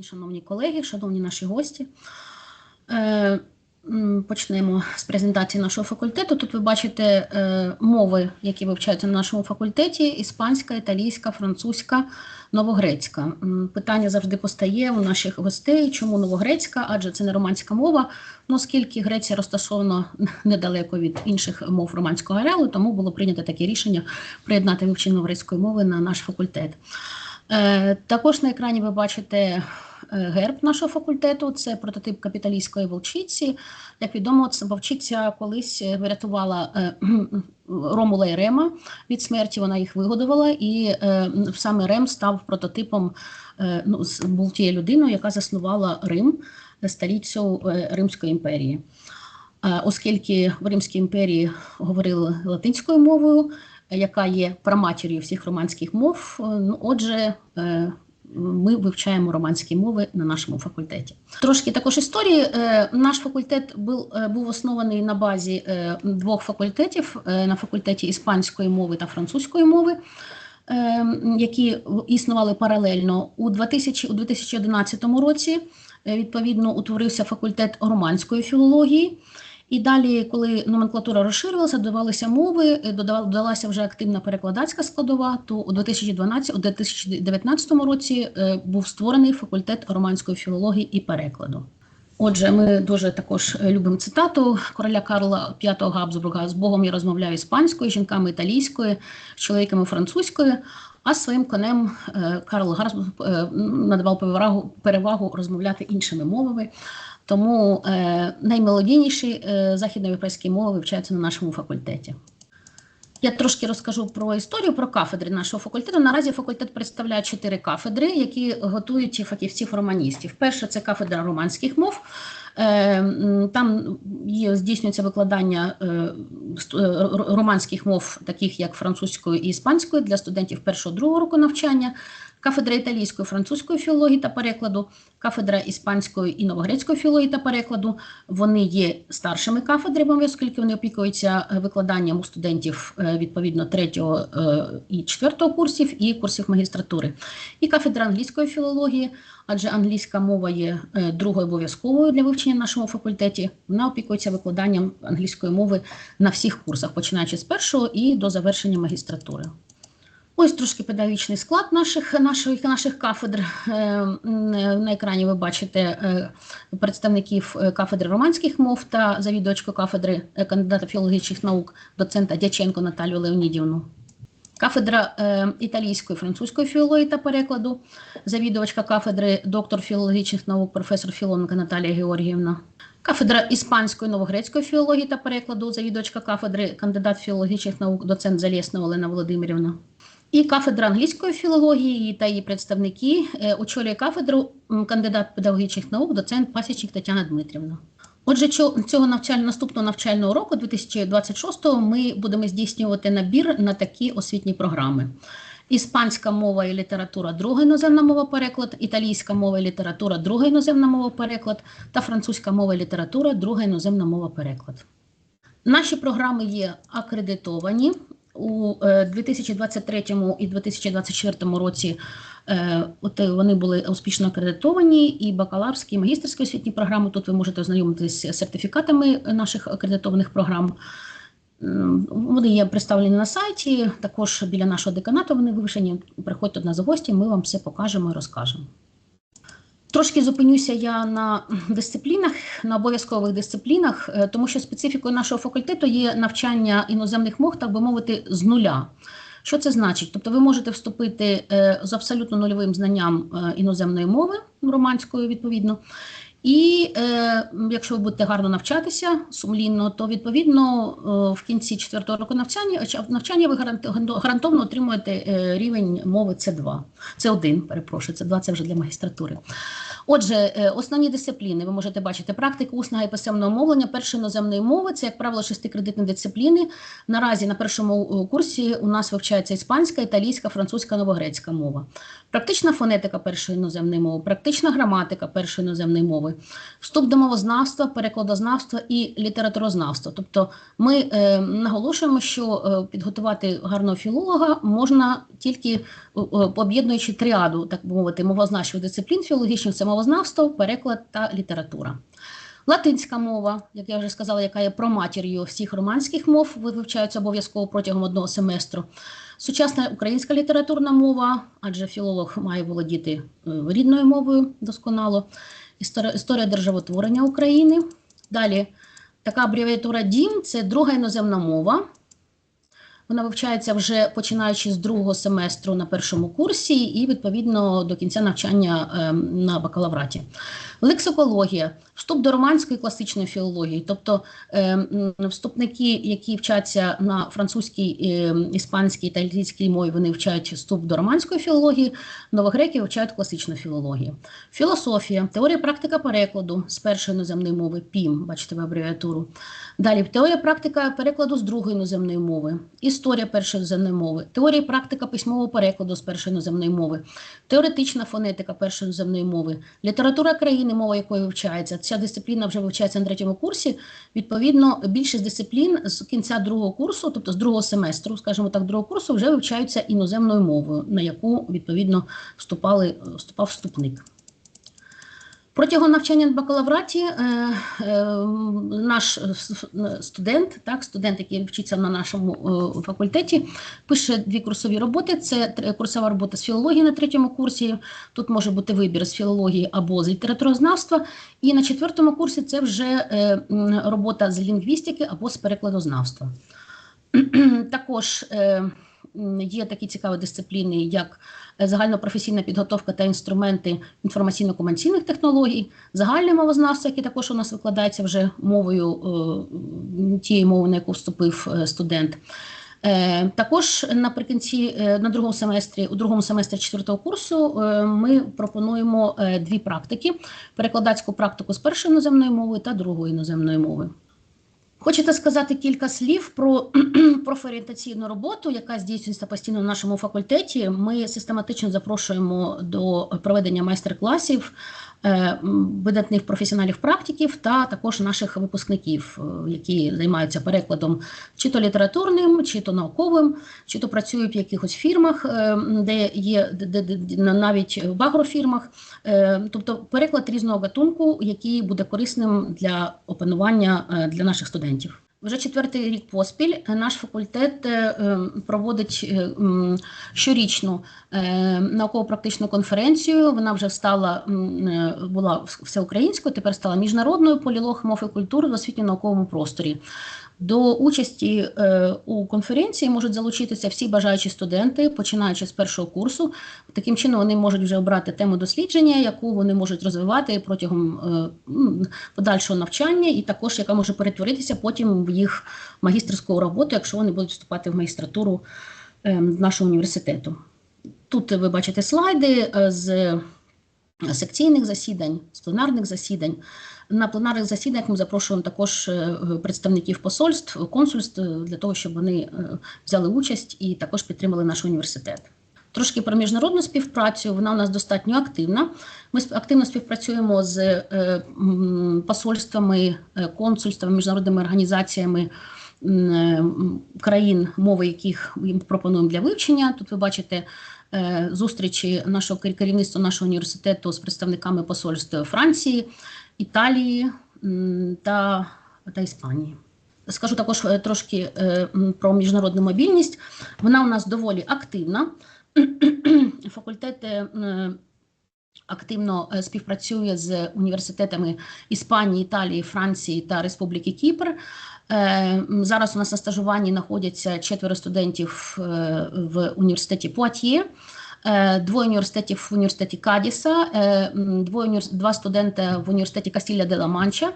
день, шановні колеги, шановні наші гості. Е, Почнемо з презентації нашого факультету. Тут ви бачите е, мови, які вивчаються на нашому факультеті: іспанська, італійська, французька, новогрецька. Питання завжди постає у наших гостей, чому новогрецька, адже це не романська мова. Ну, оскільки Греція розташована недалеко від інших мов романського ареалу, тому було прийнято таке рішення приєднати вивчення новогрецької мови на наш факультет. Е, Також на екрані ви бачите герб нашого факультету. Це прототип капіталійської вовчиці. Як відомо, це вовчиця колись е, врятувала Ромула і Рема від смерті. Вона їх вигодувала, і е, саме Рем став прототипом. е, Ну, був тією людиною, яка заснувала Рим, е, Римської імперії. Оскільки в Римській імперії говорили латинською мовою, яка є праматір'ю всіх романських мов, ну, отже, ми вивчаємо романські мови на нашому факультеті. Трошки також історії. Е, Наш факультет був, е, був оснований на базі е, двох факультетів на факультеті іспанської мови та французької мови. Які існували паралельно у 2000, у 2011 році. Відповідно, утворився факультет романської філології. І далі, коли номенклатура розширювалася, додавалися мови, е, додалася вже активна перекладацька складова, то у 2012, у 2019 році е, був створений факультет романської філології і перекладу. Отже, ми дуже також е, любимо цитату короля Карла V Габсбурга з Богом я розмовляю іспанською, жінками італійською, з чоловіками французькою. А своїм конем Карл е, надавав перевагу, перевагу розмовляти іншими мовами. Тому е, наймелодійніші е, західноєвропейські мови вивчаються на нашому факультеті. Я трошки розкажу про історію про кафедри нашого факультету. Наразі факультет представляє чотири кафедри, які готують фахівців-романістів. Перша це кафедра романських мов. Е, Там здійснюється викладання е, е, романських мов, таких як французької і іспанської, для студентів першого другого року навчання. Кафедра італійської, французької філології та перекладу, кафедра іспанської і новогрецької філології та перекладу. Вони є старшими кафедрами, оскільки вони опікуються е, викладанням у студентів е, відповідно третього е, і четвертого курсів і курсів магістратури. І кафедра англійської філології, адже англійська мова є другою обов'язковою для вивчення в нашому факультеті. Вона опікується викладаннм англійської мови на всіх курсах, починаючи з першого і до завершення магістратури. Ось трошки педагогічний склад наших, наших, наших кафедр. Е, На екрані ви бачите е, представників е, кафедри романських мов та завідувачку кафедри е, кандидата філологічних наук, доцента Дяченко Наталію Леонідівну. Кафедра е, італійської, французької філології та перекладу, завідувачка кафедри доктор філологічних наук, професор Філоненка Наталія Георгіївна. Кафедра іспанської новогрецької філології та перекладу, завідувачка кафедри кандидат філологічних наук, доцент Залєсна Олена Володимирівна. І кафедра англійської філології та її представники е, очолює кафедру кандидат педагогічних наук, доцент Пасічник Тетяна Дмитрівна. Отже, цього навчального наступного навчального року, 2026-го, ми будемо здійснювати набір на такі освітні програми: іспанська мова і література, друга іноземна мова переклад, італійська мова і література, друга іноземна мова переклад та французька мова і література, друга іноземна мова переклад. Наші програми є акредитовані у е, 2023 і 2024 році. е, От е, вони були успішно акредитовані, і бакалаврські, і магістерські освітні програми. Тут ви можете ознайомитися з сертифікатами наших акредитованих програм. Вони є представлені на сайті. Також біля нашого деканату вони вивішені. Приходьте до нас в гості, ми вам все покажемо і розкажемо. Трошки зупинюся я на дисциплінах, на обов'язкових дисциплінах, е, тому що специфікою нашого факультету є навчання іноземних мов, так би мовити, з нуля. Що це значить? Тобто ви можете вступити е, з абсолютно нульовим знанням е, іноземної мови, романської відповідно. І е, якщо ви будете гарно навчатися сумлінно, то відповідно е, в кінці четвертого року навчання, чи- навчання ви гарант- гарантовано отримуєте е, рівень мови С2. Це 1 перепрошую, це 2 це вже для магістратури. Отже, е, основні дисципліни ви можете бачити практику усного і писемного мовлення першої іноземної мови. Це, як правило, шестикредитні дисципліни. Наразі на першому е, курсі у нас вивчається іспанська, італійська, французька, новогрецька мова. Практична фонетика першої іноземної мови, практична граматика першої іноземної мови, вступ до мовознавства, перекладознавства і літературознавства. Тобто ми е, наголошуємо, що е, підготувати гарного філолога можна тільки е, е, об'єднуючи тріаду, так би мовити, мовознавчих дисциплін філологічних, це мовознавство, переклад та література. Латинська мова, як я вже сказала, яка є проматір'ю всіх романських мов, вивчаються обов'язково протягом одного семестру. Сучасна українська літературна мова, адже філолог має володіти е, рідною мовою досконало. Історія, історія державотворення України. Далі така абревіатура ДІМ це друга іноземна мова. Вона вивчається вже починаючи з другого семестру на першому курсі і відповідно до кінця навчання е, на бакалавраті. Лексикологія, вступ до романської класичної філології, тобто е, вступники, які вчаться на французькій, е, іспанській та італійській мові, вони вчать вступ до романської філології, новогреки вивчають класичну філологію. Філософія, теорія практика перекладу з першої іноземної мови, ПІМ, бачите ви абревіатуру. Далі теорія практика перекладу з другої іноземної мови, історія першої іноземної мови, теорія практика письмового перекладу з першої іноземної мови, теоретична фонетика першої іноземної мови, література країни, мова якої вивчається. Ця дисципліна вже вивчається на третьому курсі. Відповідно, більшість дисциплін з кінця другого курсу, тобто з другого семестру, скажімо так, другого курсу, вже вивчаються іноземною мовою, на яку відповідно вступали, вступав вступник. Протягом навчання на бакалавраті е, е, наш студент, так, студент, який вчиться на нашому е, факультеті, пише дві курсові роботи. Це курсова робота з філології на третьому курсі. Тут може бути вибір з філології або з літературознавства. І на четвертому курсі це вже робота з лінгвістики або з перекладознавства. Також є такі цікаві дисципліни, як е, загальнопрофесійна підготовка та інструменти інформаційно-комунікаційних технологій, загальне мовознавство, яке також у нас викладається вже мовою е, тією мовою, на яку вступив е, студент. Також наприкінці на другому семестрі, у другому семестрі четвертого курсу, ми пропонуємо дві практики: перекладацьку практику з першої іноземної мови та другої іноземної мови. Хочете сказати кілька слів про профорієнтаційну роботу, яка здійснюється постійно на нашому факультеті. Ми систематично запрошуємо до проведення майстер-класів видатних професіоналів практиків та також наших випускників, е, які займаються перекладом чи то літературним, чи то науковим, чи то працюють в якихось фірмах, е, де є де, де, навіть в агрофірмах. Е, Тобто переклад різного гатунку, який буде корисним для опанування е, для наших студентів. Вже четвертий рік поспіль е, наш факультет е, е, проводить щорічну науково-практичну конференцію. Вона вже стала була всеукраїнською, тепер стала міжнародною полілог мов і культури в освітньо-науковому просторі. До участі е, у конференції можуть залучитися всі бажаючі студенти, починаючи з першого курсу. Таким чином вони можуть вже обрати тему дослідження, яку вони можуть розвивати протягом е, подальшого навчання, і також яка може перетворитися потім в їх магістерську роботу, якщо вони будуть вступати в магістратуру е, нашого університету. Тут ви бачите слайди з секційних засідань, з пленарних засідань. На пленарних засіданнях ми запрошуємо також е, представників посольств, консульств е, для того, щоб вони е, взяли участь і також підтримали наш університет. Трошки про міжнародну співпрацю. Вона у нас достатньо активна. Ми активно співпрацюємо з посольствами, консульствами, міжнародними організаціями країн, мови яких їм пропонуємо для вивчення. Тут ви бачите зустрічі нашого керівництва нашого університету з представниками посольств Франції, Італії та, та Іспанії. Скажу також е, трошки е, про міжнародну мобільність. Вона у нас доволі активна. Факультет е, активно співпрацює з університетами Іспанії, Італії, Франції та Республіки Кіпр. Зараз у нас на стажуванні знаходяться четверо студентів в університеті Пуатьє. Е, Двоє університетів в університеті Кадіса, е, двоє два студенти в університеті Кастілля де ла Манча.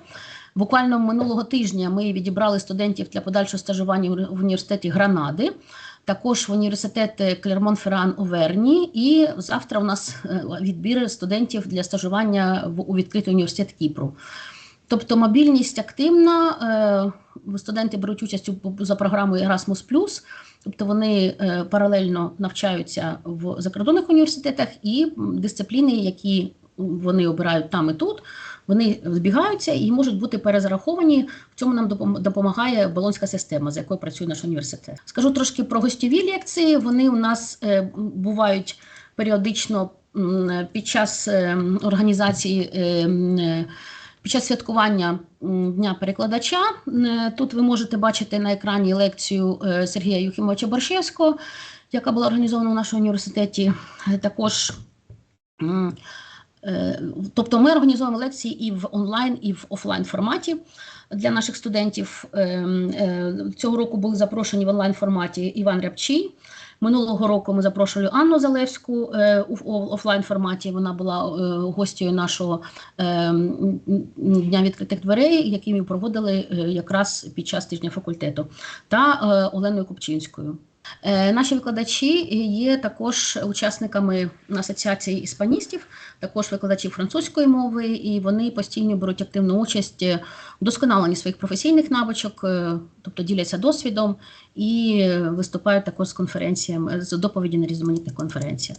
Буквально минулого тижня ми відібрали студентів для подальшого стажування в університеті Гранади, також в університет Клермон Ферран у Верні. І завтра у нас е, відбір студентів для стажування в у відкритий університет Кіпру. Тобто мобільність активна, студенти беруть участь за програмою Erasmus+, тобто вони е, паралельно навчаються в закордонних університетах і дисципліни, які вони обирають там і тут, вони збігаються і можуть бути перезараховані. В цьому нам допомагає болонська система, з якою працює наш університет. Скажу трошки про гостьові лекції. Вони у нас е, бувають періодично під час е, організації. Під час святкування Дня перекладача е, тут ви можете бачити на екрані лекцію е, Сергія Юхімовича Боршевського, яка була організована у нашому університеті. Е, Також тобто ми організовуємо лекції і в онлайн, і в офлайн форматі для наших студентів. Е, е, Цього року були запрошені в онлайн форматі Іван Рябчий. Минулого року ми запрошували Анну Залевську е, у офлайн форматі. Вона була е, нашого е, дня відкритих дверей, який ми проводили е, якраз під час тижня факультету, та е, Оленою Купчинською. Е, Наші викладачі є також учасниками асоціації іспаністів, також викладачі французької мови, і вони постійно беруть активну участь в вдосконаленні своїх професійних навичок, е, тобто діляться досвідом і виступають також з конференціями з доповіді на різноманітних конференціях.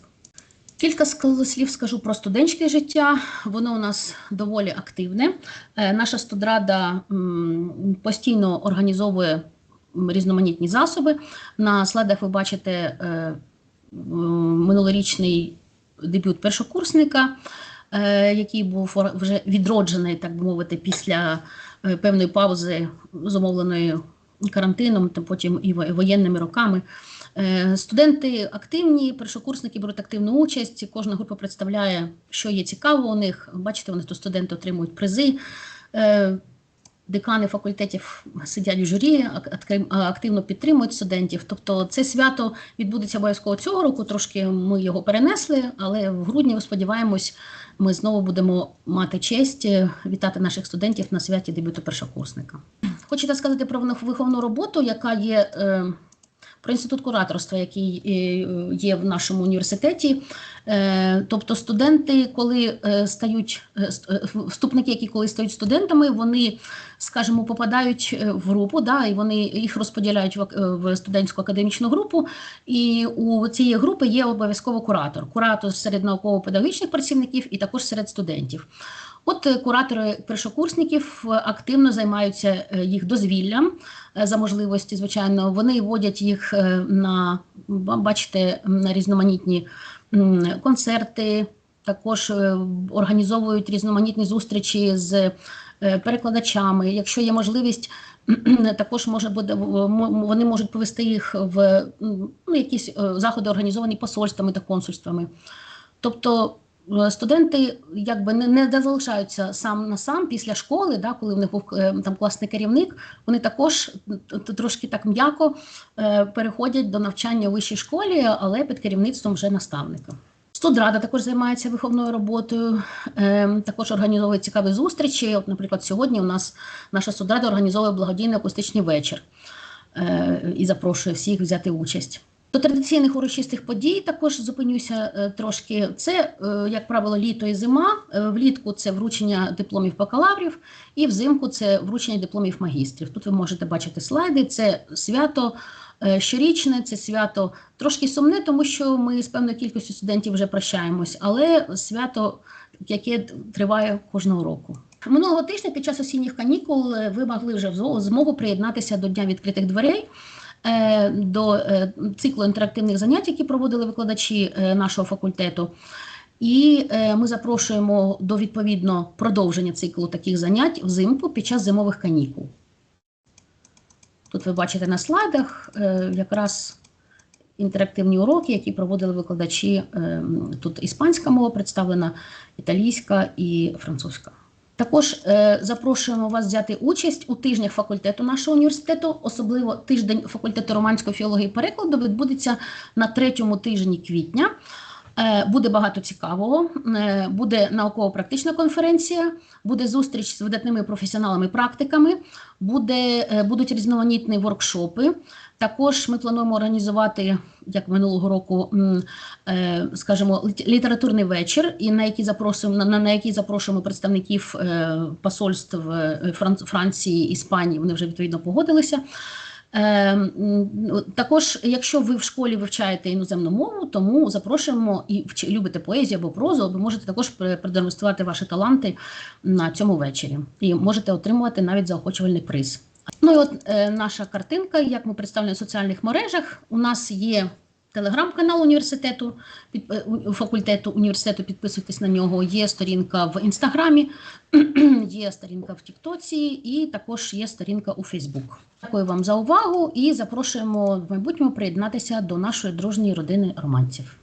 Кілька слів скажу про студентське життя. Воно у нас доволі активне. Е, Наша студрада постійно організовує різноманітні засоби. На слайдах ви бачите е, минулорічний дебют першокурсника, е, який був вже відроджений, так би мовити, після е, певної паузи, зумовленої карантином, та потім і воєнними роками. Студенти активні, першокурсники беруть активну участь. Кожна група представляє, що є цікаво у них. Бачите, вони тут студенти отримують призи. Декани факультетів сидять у журі, ак- активно підтримують студентів. Тобто це свято відбудеться обов'язково цього року. Трошки ми його перенесли, але в грудні, сподіваємось, ми знову будемо мати честь е, вітати наших студентів на святі дебюту першокурсника. Хочете сказати про вихов- виховну роботу, яка є е, про інститут кураторства, який е, є в нашому університеті. Е, Тобто студенти, коли е, стають ст- вступники, які коли стають студентами, вони, скажімо, попадають в групу, да, і вони їх розподіляють в студентську академічну групу. І у цієї групи є обов'язково куратор. Куратор серед науково-педагогічних працівників і також серед студентів. От е, куратори першокурсників е, активно займаються е, їх дозвіллям за можливості, звичайно. Вони водять їх на бачите, на різноманітні концерти, також організовують різноманітні зустрічі з перекладачами. Якщо є можливість, також може буде вони можуть повести їх в ну, якісь заходи, організовані посольствами та консульствами. Тобто студенти якби не, не залишаються сам на сам після школи, да, коли в них був е, там класний керівник, вони також трошки так м'яко е, переходять до навчання у вищій школі, але під керівництвом вже наставника. Студрада також займається виховною роботою, е, також організовує цікаві зустрічі. От, наприклад, сьогодні у нас наша студрада організовує благодійний акустичний вечір е, і запрошує всіх взяти участь. До традиційних урочистих подій також зупинюся е, трошки. Це, е, як правило, літо і зима. Е, влітку це вручення дипломів бакалаврів, і взимку це вручення дипломів магістрів. Тут ви можете бачити слайди. Це свято щорічне, це свято трошки сумне, тому що ми з певною кількістю студентів вже прощаємось, але свято, яке триває кожного року. Минулого тижня під час осінніх канікул ви могли вже змогу приєднатися до Дня відкритих дверей. Е, До е, циклу інтерактивних занять, які проводили викладачі е, нашого факультету, і ми запрошуємо до відповідно продовження циклу таких занять взимку під час зимових канікул. Тут ви бачите на слайдах якраз інтерактивні уроки, які проводили викладачі. Е, Тут іспанська мова представлена, італійська і французька. Також е, запрошуємо вас взяти участь у тижнях факультету нашого університету, особливо тиждень факультету романської філології і перекладу відбудеться на третьому тижні квітня. Е, Буде багато цікавого. Е, Буде науково-практична конференція, буде зустріч з видатними професіоналами, практиками, буде, е, будуть різноманітні воркшопи. Також ми плануємо організувати, як минулого року, скажімо, літературний вечір, і на який запрошуємо на, на який запрошуємо представників посольств Фран- Франції, Іспанії. Вони вже відповідно погодилися. Е, м, Також, якщо ви в школі вивчаєте іноземну мову, тому запрошуємо і любите поезію або прозу, ви можете також пр- продемонструвати ваші таланти на цьому вечорі і можете отримувати навіть заохочувальний приз. Ну і от е, наша картинка, як ми представлені в соціальних мережах. У нас є телеграм-канал університету, під, е, факультету університету, підписуйтесь на нього. Є сторінка в інстаграмі, є сторінка в Тіктоці і також є сторінка у Фейсбук. Дякую вам за увагу і запрошуємо в майбутньому приєднатися до нашої дружньої родини романців.